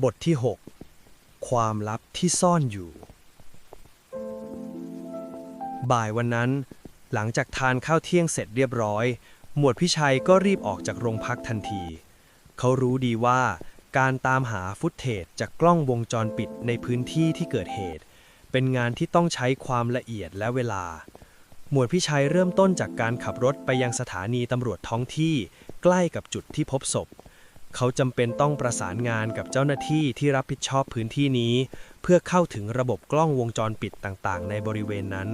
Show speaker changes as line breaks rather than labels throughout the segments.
บทที่ 6 ความลับที่ซ่อนอยู่ บ่ายวันนั้น หลังจากทานข้าวเที่ยงเสร็จเรียบร้อย หมวดพิชัยก็รีบออกจากโรงพักทันที เขารู้ดีว่าการตามหาฟุตเทจจากกล้องวงจรปิดในพื้นที่ที่เกิดเหตุ เป็นงานที่ต้องใช้ความละเอียดและเวลา หมวดพิชัยเริ่มต้นจากการขับรถไปยังสถานีตำรวจท้องที่ ใกล้กับจุดที่พบศพ เขาจำเป็นต้องประสานงานกับเจ้าหน้าที่ที่รับผิดชอบพื้นที่นี้ เพื่อเข้าถึงระบบกล้องวงจรปิดต่างๆ ในบริเวณนั้น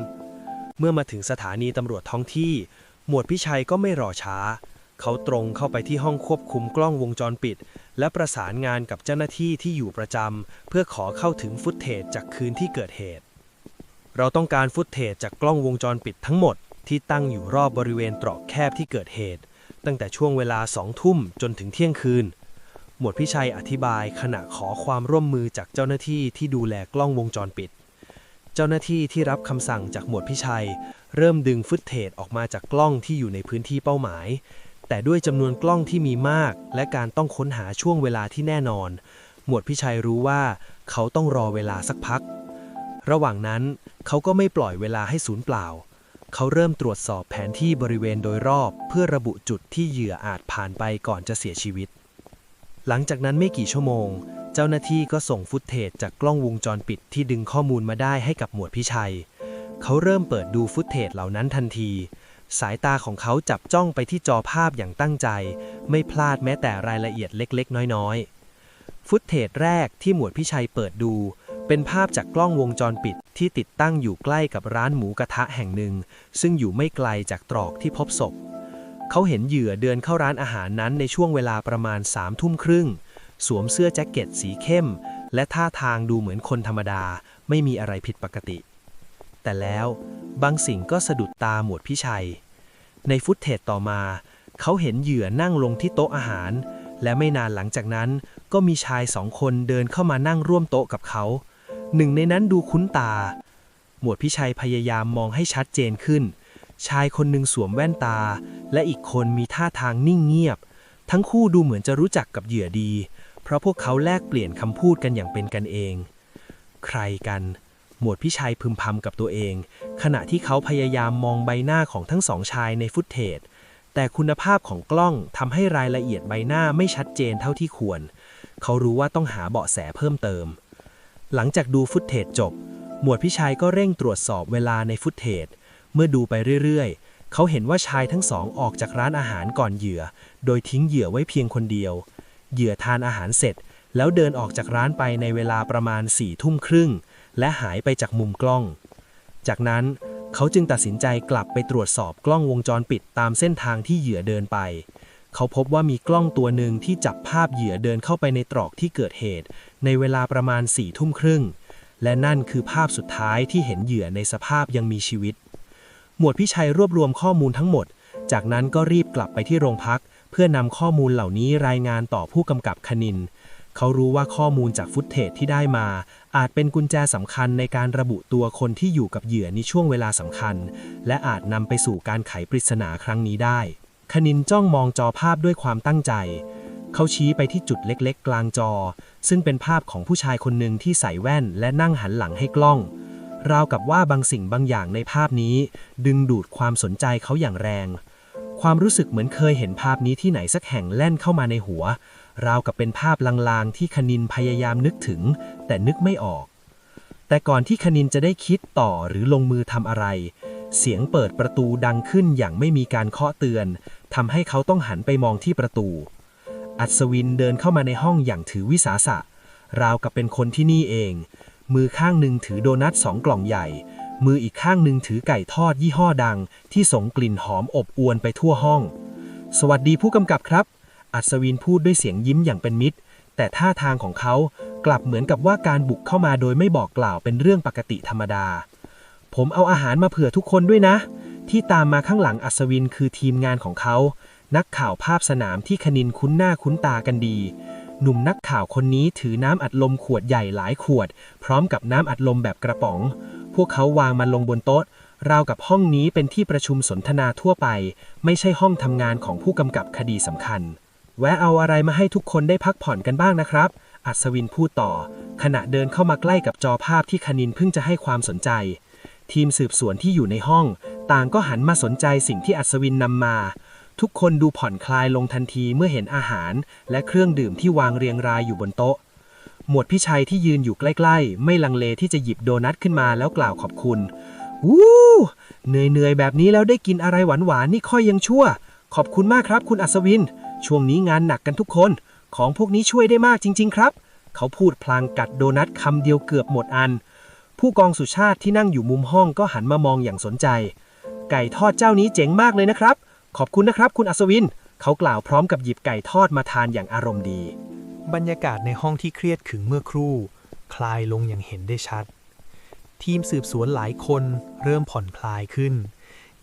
เมื่อมาถึงสถานีตำรวจท้องที่ หมวดพิชัยก็ไม่รอช้า เขาตรงเข้าไปที่ห้องควบคุมกล้องวงจรปิด และประสานงานกับเจ้าหน้าที่ที่อยู่ประจำเพื่อขอเข้าถึงฟุตเทจจากคืนที่เกิดเหตุ เราต้องการฟุตเทจจากกล้องวงจรปิดทั้งหมดที่ตั้งอยู่รอบบริเวณตรอกแคบที่เกิดเหตุ ตั้งแต่ช่วงเวลาสองทุ่มจนถึงเที่ยงคืน หมวดพิชัยอธิบายขณะขอความร่วมมือจากเจ้าหน้าที่ที่ดูแลกล้องวงจรปิด เจ้าหน้าที่ที่รับคำสั่งจากหมวดพิชัย เริ่มดึงฟุตเทจออกมาจากกล้องที่อยู่ในพื้นที่เป้าหมาย แต่ด้วยจำนวนกล้องที่มีมาก และการต้องค้นหาช่วงเวลาที่แน่นอน หมวดพิชัยรู้ว่าเขาต้องรอเวลาสักพัก ระหว่างนั้นเขาก็ไม่ปล่อยเวลาให้สูญเปล่าเเขาเริ่มตรวจสอบแผนที่บริเวณโดยรอบ เพื่อระบุจุดที่เหยื่ออาจผ่านไปก่อนจะเสียชีวิต หลังจากนั้นไม่กี่ชั่วโมง เจ้าหน้าที่ก็ส่งฟุตเทจจากกล้องวงจรปิดที่ดึงข้อมูลมาได้ให้กับหมวดพิชัย เขาเริ่มเปิดดูฟุตเทจเหล่านั้นทันที สายตาของเขาจับจ้องไปที่จอภาพอย่างตั้งใจ ไม่พลาดแม้แต่รายละเอียดเล็ก ๆ น้อย ๆ ฟุตเทจแรกที่หมวดพิชัยเปิดดู เป็นภาพจากกล้องวงจรปิดที่ติดตั้งอยู่ใกล้กับร้านหมูกระทะแห่งหนึ่ง ซึ่งอยู่ไม่ไกลจากตรอกที่พบศพ เขาเห็นเหยื่อเดินเข้าร้านอาหารนั้นในช่วงเวลาประมาณสามทุ่มครึ่ง สวมเสื้อแจ็คเก็ตสีเข้ม และท่าทางดูเหมือนคนธรรมดา ไม่มีอะไรผิดปกติ แต่แล้วบางสิ่งก็สะดุดตาหมวดพิชัย ในฟุตเทจต่อมา เขาเห็นเหยื่อนั่งลงที่โต๊ะอาหาร และไม่นานหลังจากนั้นก็มีชายสองคนเดินเข้ามานั่งร่วมโต๊ะกับเขา หนึ่งในนั้นดูคุ้นตา หมวดพิชัยพยายามมองให้ชัดเจนขึ้น ชายคนหนึ่งสวมแว่นตา และอีกคนมีท่าทางนิ่งเงียบ ทั้งคู่ดูเหมือนจะรู้จักกับเหยื่อดี เพราะพวกเขาแลกเปลี่ยนคำพูดกันอย่างเป็นกันเอง ใครกัน หมวดพิชัยพึมพำกับตัวเอง ขณะที่เขาพยายามมองใบหน้าของทั้งสองชายในฟุตเทจแต่คุณภาพของกล้องทำให้รายละเอียดใบหน้าไม่ชัดเจนเท่าที่ควร เขารู้ว่าต้องหาเบาะแสเพิ่มเติม หลังจากดูฟุตเทจจบ หมวดพิชัยก็เร่งตรวจสอบเวลาในฟุตเทจ เมื่อดูไปเรื่อยๆ เขาเห็นว่าชายทั้งสองออกจากร้านอาหารก่อนเหยื่อ โดยทิ้งเหยื่อไว้เพียงคนเดียว เหยื่อทานอาหารเสร็จ แล้วเดินออกจากร้านไปในเวลาประมาณสี่ทุ่มครึ่ง และหายไปจากมุมกล้อง จากนั้นเขาจึงตัดสินใจกลับไปตรวจสอบกล้องวงจรปิดตามเส้นทางที่เหยื่อเดินไป เขาพบว่ามีกล้องตัวหนึ่งที่จับภาพเหยื่อเดินเข้าไปในตรอกที่เกิดเหตุ ในเวลาประมาณสี่ทุ่มครึ่ง และนั่นคือภาพสุดท้ายที่เห็นเหยื่อในสภาพยังมีชีวิต หมวดพิชัยรวบรวมข้อมูลทั้งหมด จากนั้นก็รีบกลับไปที่โรงพัก เพื่อนำข้อมูลเหล่านี้รายงานต่อผู้กำกับคณิน เขารู้ว่าข้อมูลจากฟุตเทจที่ได้มา อาจเป็นกุญแจสำคัญในการระบุตัวคนที่อยู่กับเหยื่อในช่วงเวลาสำคัญ และอาจนำไปสู่การไขปริศนาครั้งนี้ได้คณินจ้องมองจอภาพด้วยความตั้งใจ เขาชี้ไปที่จุดเล็กๆ กลางจอ ซึ่งเป็นภาพของผู้ชายคนหนึ่งที่ใส่แว่นและนั่งหันหลังให้กล้อง ราวกับว่าบางสิ่งบางอย่างในภาพนี้ ดึงดูดความสนใจเขาอย่างแรง ความรู้สึกเหมือนเคยเห็นภาพนี้ที่ไหนสักแห่งแล่นเข้ามาในหัว ราวกับเป็นภาพลางๆ ที่คณินพยายามนึกถึง แต่นึกไม่ออก แต่ก่อนที่คณินจะได้คิดต่อหรือลงมือทำอะไร เสียงเปิดประตูดังขึ้นอย่างไม่มีการเคาะเตือนทำให้เขาต้องหันไปมองที่ประตู อัศวินเดินเข้ามาในห้องอย่างถือวิสาสะ ราวกับเป็นคนที่นี่เอง มือข้างหนึ่งถือโดนัทสองกล่องใหญ่ มืออีกข้างหนึ่งถือไก่ทอดยี่ห้อดัง ที่ส่งกลิ่นหอมอบอวนไปทั่วห้อง สวัสดีผู้กำกับครับ อัศวินพูดด้วยเสียงยิ้มอย่างเป็นมิตร แต่ท่าทางของเขากลับเหมือนกับว่าการบุกเข้ามาโดยไม่บอกกล่าวเป็นเรื่องปกติธรรมดา ผมเอาอาหารมาเผื่อทุกคนด้วยนะ ที่ตามมาข้างหลังอัศวินคือทีมงานของเขา นักข่าวภาพสนามที่คณินคุ้นหน้าคุ้นตากันดี หนุ่มนักข่าวคนนี้ถือน้ำอัดลมขวดใหญ่หลายขวด พร้อมกับน้ำอัดลมแบบกระป๋อง พวกเขาวางมันลงบนโต๊ะ ราวกับห้องนี้เป็นที่ประชุมสนทนาทั่วไป ไม่ใช่ห้องทำงานของผู้กำกับคดีสำคัญ แวะเอาอะไรมาให้ทุกคนได้พักผ่อนกันบ้างนะครับ
อัศวินพูดต่อ ขณะเดินเข้ามาใกล้กับจอภาพที่คณินเพิ่งจะให้ความสนใจทีมสืบสวนที่อยู่ในห้อง ต่างก็หันมาสนใจสิ่งที่อัศวินนำมา ทุกคนดูผ่อนคลายลงทันทีเมื่อเห็นอาหารและเครื่องดื่มที่วางเรียงรายอยู่บนโต๊ะ หมวดพิชัยที่ยืนอยู่ใกล้ ๆ ไม่ลังเลที่จะหยิบโดนัทขึ้นมาแล้วกล่าวขอบคุณวู้เหนื่อยๆแบบนี้แล้วได้กินอะไรหวานๆนี่ค่อยยังชั่ว ขอบคุณมากครับ คุณอัศวิน ช่วงนี้งานหนักกันทุกคน ของพวกนี้ช่วยได้มากจริง ๆ ครับ เขาพูดพลางกัดโดนัทคำเดียวเกือบหมดอัน ผู้กองสุชาติที่นั่งอยู่มุมห้องก็หันมามองอย่างสนใจ ไก่ทอดเจ้านี้เจ๋งมากเลยนะครับ ขอบคุณนะครับคุณอัศวิน เขากล่าวพร้อมกับหยิบไก่ทอดมาทานอย่างอารมณ์ดี
บรรยากาศในห้องที่เครียดขึงเมื่อครู่ คลายลงอย่างเห็นได้ชัด ทีมสืบสวนหลายคนเริ่มผ่อนคลายขึ้น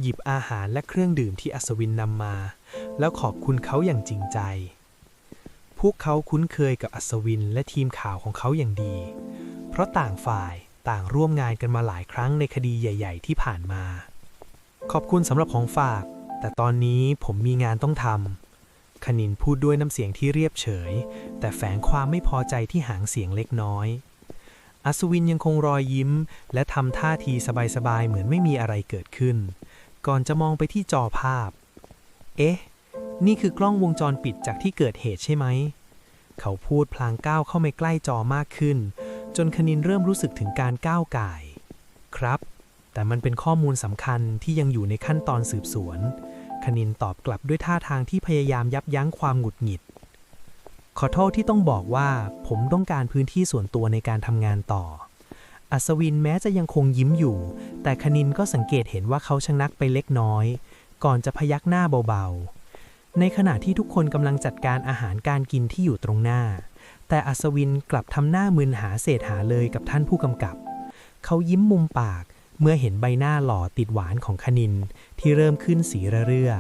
หยิบอาหารและเครื่องดื่มที่อัศวินนำมา แล้วขอบคุณเขาอย่างจริงใจ พวกเขาคุ้นเคยกับอัศวินและทีมข่าวของเขาอย่างดี เพราะต่างฝ่ายต่างร่วมงานกันมาหลายครั้งในคดีใหญ่ ๆ ที่ผ่านมา ขอบคุณสำหรับของฝาก แต่ตอนนี้ผมมีงานต้องทำคณินพูดด้วยน้ำเสียงที่เรียบเฉย แต่แฝงความไม่พอใจที่หางเสียงเล็กน้อย อัศวินยังคงรอยยิ้ม และทำท่าทีสบายๆ เหมือนไม่มีอะไรเกิดขึ้น ก่อนจะมองไปที่จอภาพ เอ๊ะ นี่คือกล้องวงจรปิดจากที่เกิดเหตุใช่ไหม เขาพูดพลางก้าวเข้ามาใกล้จอมากขึ้น จนคณินเริ่มรู้สึกถึงการก้าวก่าย ครับแต่มันเป็นข้อมูลสำคัญที่ยังอยู่ในขั้นตอนสืบสวน คณินตอบกลับด้วยท่าทางที่พยายามยับยั้งความหงุดหงิด ขอโทษที่ต้องบอกว่าผมต้องการพื้นที่ส่วนตัวในการทำงานต่อ อัศวินแม้จะยังคงยิ้มอยู่ แต่คณินก็สังเกตเห็นว่าเขาชะงักไปเล็กน้อย ก่อนจะพยักหน้าเบาๆ ในขณะที่ทุกคนกำลังจัดการอาหารการกินที่อยู่ตรงหน้า แต่อัศวินกลับทำหน้ามึนหาเศษหาเลยกับท่านผู้กำกับ เขายิ้มมุมปาก เมื่อเห็นใบหน้าหล่อติดหวานของคณินที่เริ่มขึ้นสีระเรื่อ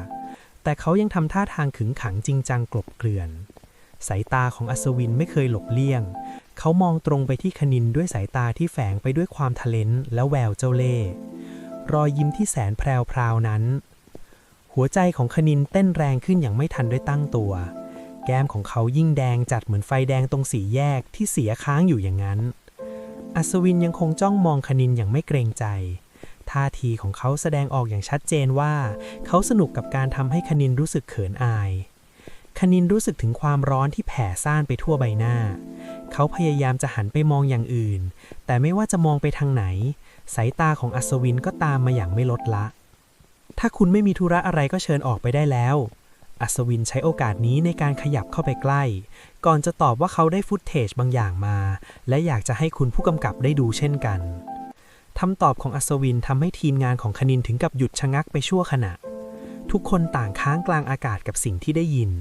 แต่เขายังทำท่าทางขึงขังจริงจังกลบเกลื่อน สายตาของอัศวินไม่เคยหลบเลี่ยง เขามองตรงไปที่คณินด้วยสายตาที่แฝงไปด้วยความทะเลนและแววเจ้าเล่ห์รอยยิ้มที่แสนแพรวๆนั้น หัวใจของคณินเต้นแรงขึ้นอย่างไม่ทันได้ตั้งตัว แก้มของเขายิ่งแดงจัดเหมือนไฟแดงตรงสีแยกที่เสียค้างอยู่อย่างนั้น อัศวินยังคงจ้องมองคณินอย่างไม่เกรงใจ ท่าทีของเขาแสดงออกอย่างชัดเจนว่า เขาสนุกกับการทำให้คณินรู้สึกเขินอาย คณินรู้สึกถึงความร้อนที่แผ่ซ่านไปทั่วใบหน้า เขาพยายามจะหันไปมองอย่างอื่น แต่ไม่ว่าจะมองไปทางไหน สายตาของอัศวินก็ตามมาอย่างไม่ลดละ ถ้าคุณไม่มีธุระอะไรก็เชิญออกไปได้แล้ว อัศวินใช้โอกาสนี้ในการขยับเข้าไปใกล้ ก่อนจะตอบว่าเขาได้ฟุตเทจบางอย่างมา และอยากจะให้คุณผู้กำกับได้ดูเช่นกันคำตอบของอัศวินทำให้ทีมงานของคณินถึงกับหยุดชะงักไปชั่วขณะ ทุกคนต่างค้างกลางอากาศกับสิ่งที่ได้ยิน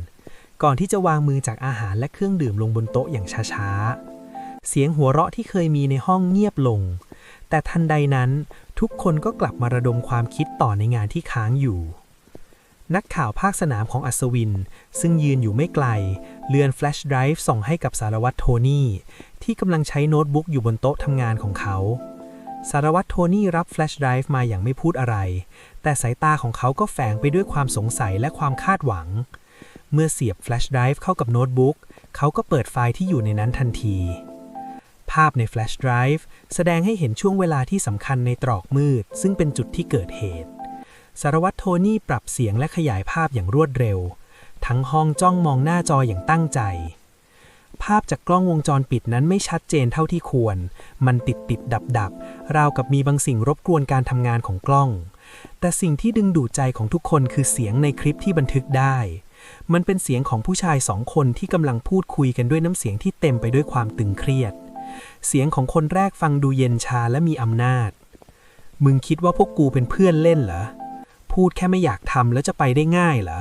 ก่อนที่จะวางมือจากอาหารและเครื่องดื่มลงบนโต๊ะอย่างช้าๆ เสียงหัวเราะที่เคยมีในห้องเงียบลง แต่ทันใดนั้น ทุกคนก็กลับมาระดมความคิดต่อในงานที่ค้างอยู่ นักข่าวภาคสนามของอัศวิน ซึ่งยืนอยู่ไม่ไกล เลือนแฟลชไดรฟ์ส่งให้กับสารวัตรโทนี่ ที่กำลังใช้โน้ตบุ๊กอยู่บนโต๊ะทำงานของเขา สารวัตรโทนี่รับแฟลชไดรฟ์มาอย่างไม่พูดอะไร แต่สายตาของเขาก็แฝงไปด้วยความสงสัยและความคาดหวัง เมื่อเสียบแฟลชไดรฟ์เข้ากับโน้ตบุ๊กเขาก็เปิดไฟล์ที่อยู่ในนั้นทันที ภาพในแฟลชไดรฟ์แสดงให้เห็นช่วงเวลาที่สำคัญในตรอกมืด ซึ่งเป็นจุดที่เกิดเหตุ สารวัตรโทนี่ปรับเสียงและขยายภาพอย่างรวดเร็ว ทั้งห้องจ้องมองหน้าจออย่างตั้งใจ ภาพจากกล้องวงจรปิดนั้นไม่ชัดเจนเท่าที่ควร มันติดติดดับดับราวกับมีบางสิ่งรบกวนการทำงานของกล้อง แต่สิ่งที่ดึงดูดใจของทุกคนคือเสียงในคลิปที่บันทึกได้ มันเป็นเสียงของผู้ชายสองคนที่กำลังพูดคุยกันด้วยน้ำเสียงที่เต็มไปด้วยความตึงเครียด เสียงของคนแรกฟังดูเย็นชาและมีอำนาจ มึงคิดว่าพวกกูเป็นเพื่อนเล่นเหรอ พูดแค่ไม่อยากทำแล้วจะไปได้ง่ายเหรอ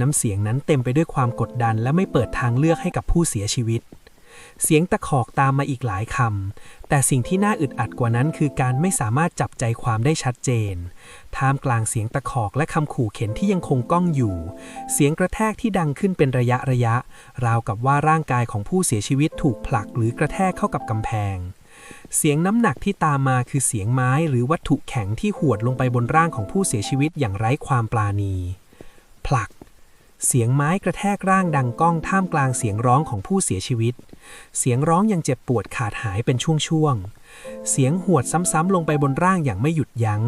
น้ำเสียงนั้นเต็มไปด้วยความกดดันและไม่เปิดทางเลือกให้กับผู้เสียชีวิต เสียงตะขอกตามมาอีกหลายคำ แต่สิ่งที่น่าอึดอัดกว่านั้นคือการไม่สามารถจับใจความได้ชัดเจน ท่ามกลางเสียงตะขอกและคำขู่เข็นที่ยังคงก้องอยู่ เสียงกระแทกที่ดังขึ้นเป็นระยะระยะ ราวกับว่าร่างกายของผู้เสียชีวิตถูกผลักหรือกระแทกเข้ากับกำแพง เสียงน้ำหนักที่ตามมาคือเสียงไม้หรือวัตถุแข็งที่หวดลงไปบนร่างของผู้เสียชีวิตอย่างไร้ความปราณี ผลัก เสียงไม้กระแทกร่างดังก้องท่ามกลางเสียงร้องของผู้เสียชีวิต เสียงร้องยังเจ็บปวดขาดหายเป็นช่วงๆ เสียงหวดซ้ำๆลงไปบนร่างอย่างไม่หยุดยัง้ง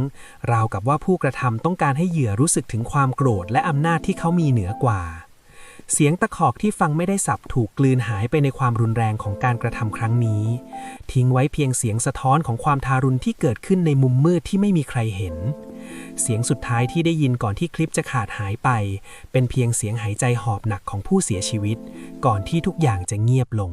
ราวกับว่าผู้กระทำต้องการให้เหยื่อรู้สึกถึงความโกรธและอำนาจที่เขามีเหนือกว่า เสียงตะขอกที่ฟังไม่ได้สับถูกกลืนหายไปในความรุนแรงของการกระทำครั้งนี้ ทิ้งไว้เพียงเสียงสะท้อนของความทารุณที่เกิดขึ้นในมุมมืดที่ไม่มีใครเห็น เสียงสุดท้ายที่ได้ยินก่อนที่คลิปจะขาดหายไป เป็นเพียงเสียงหายใจหอบหนักของผู้เสียชีวิต ก่อนที่ทุกอย่างจะเงียบลง